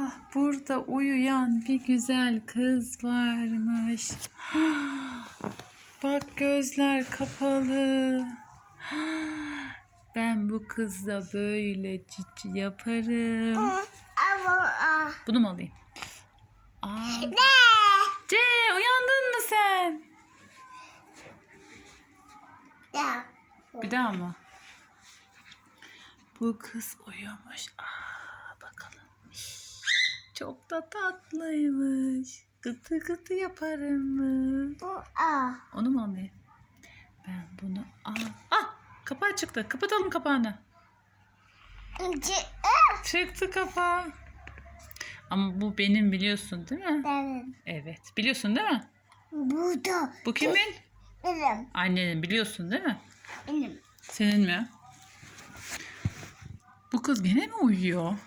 Ah, burada uyuyan bir güzel kız varmış. Bak gözler kapalı. Ben bu kızla böyle cici yaparım. Bunu mu alayım? Aa, ne? C uyandın mı sen? Ya. Bir daha mı? Bu kız uyumuş. Aa, bakalım. Çok da tatlıymış. Gıtı gıtı yaparım mı? Bu a. Onu mu alayım? Ben bunu al. Ah! Kapağı çıktı. Kapatalım kapağını. İnci. Çıktı kapağı. Ama bu benim biliyorsun değil mi? Benim. Evet. Biliyorsun değil mi? Burada. Bu kimin? Benim. Annenin biliyorsun değil mi? Benim. Senin mi? Bu kız gene mi uyuyor?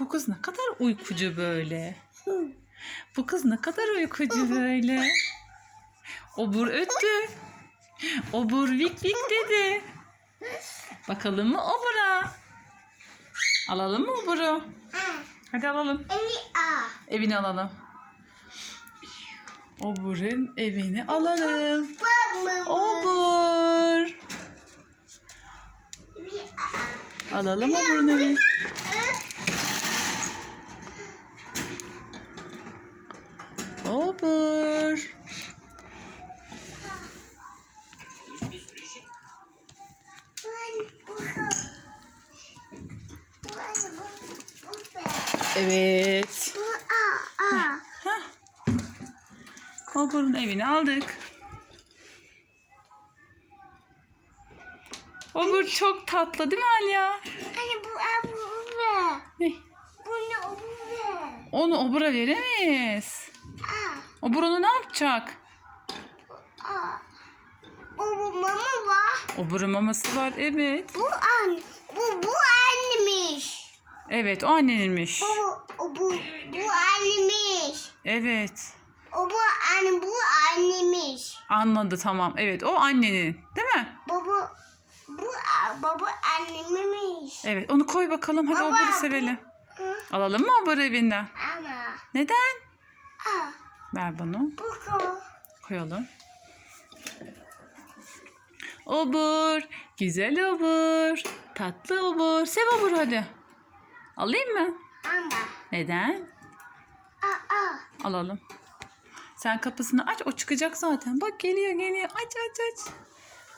Bu kız ne kadar uykucu böyle. Bu kız ne kadar uykucu böyle. Obur öttü. Obur vik vik dedi. Bakalım mı obura? Alalım mı oburu? Hadi alalım. Evini alalım. Obur'un evini alalım. Obur. Alalım Obur'un evini. Obur. Evet. Obur'un evini aldık. Obur çok tatlı değil mi Alya? Hani bu bu bu. Ne? Bu ne bu bu. Onu Obur'a veremeyiz. A Obur onu ne yapacak? a. Bu bu mama var. Obur'un maması var evet. Bu an. Bu bu annemiş. Evet o anneninmiş. Bu bu bu bu annemiş. Evet. O bu anne bu annemiş. Anladı tamam. Evet o annenin. Değil mi? Baba bu baba annemiş. Evet onu koy bakalım. Hadi Baba, Obur'u bu- sevelim. Alalım mı Obur'u evinden? Ama Neden? a Ver bunu. bu ko. Koyalım. Obur. Güzel obur. Tatlı obur. Sev obur hadi. Alayım mı? Ama Neden? a a Alalım. Sen kapısını aç. O çıkacak zaten. Bak geliyor geliyor. Aç aç aç.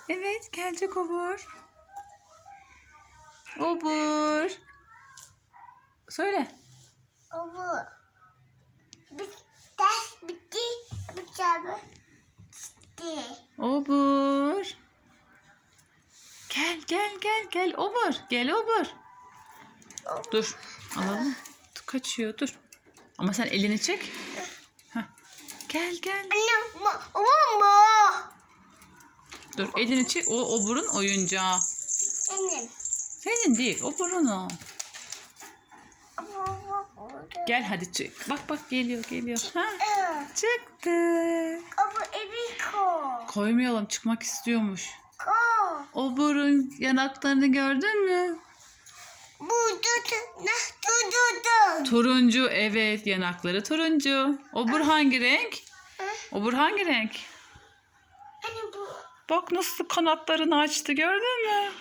Evet gelecek obur. Obur. Söyle. o Obur. Gel gel gel gel obur. Gel obur. Dur. Alalım. Kaçıyor dur. Ama sen elini çek. Heh. Gel gel. Anne bu. Dur elini çek. O oburun oyuncağı. Benim. Senin değil oburun o. Gel hadi çık. Bak bak geliyor geliyor. Ha, Aa, çıktı. O bu evi ko. Koymayalım çıkmak istiyormuş. Ko. Oburun yanaklarını gördün mü? Turuncu evet yanakları turuncu. Obur hangi renk? Obur hangi renk? Hani bu Bak nasıl kanatlarını açtı gördün mü?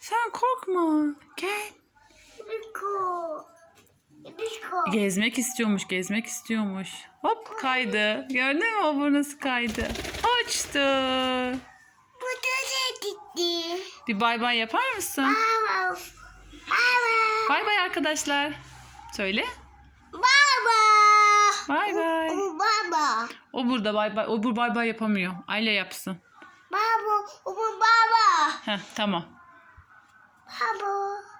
Sen korkma. Gel. Evi Gezmek istiyormuş, gezmek istiyormuş. Hop kaydı. Gördün mü obur nasıl kaydı? Uçtu. Bu da gitti. Bir bay bay yapar mısın? Baba. Baba. Bay bay arkadaşlar. Söyle. Baba. Bay bay. Baba. Obur da bay bay. Obur bay bay yapamıyor. Aile yapsın. Baba. Bu baba. Heh tamam. Baba.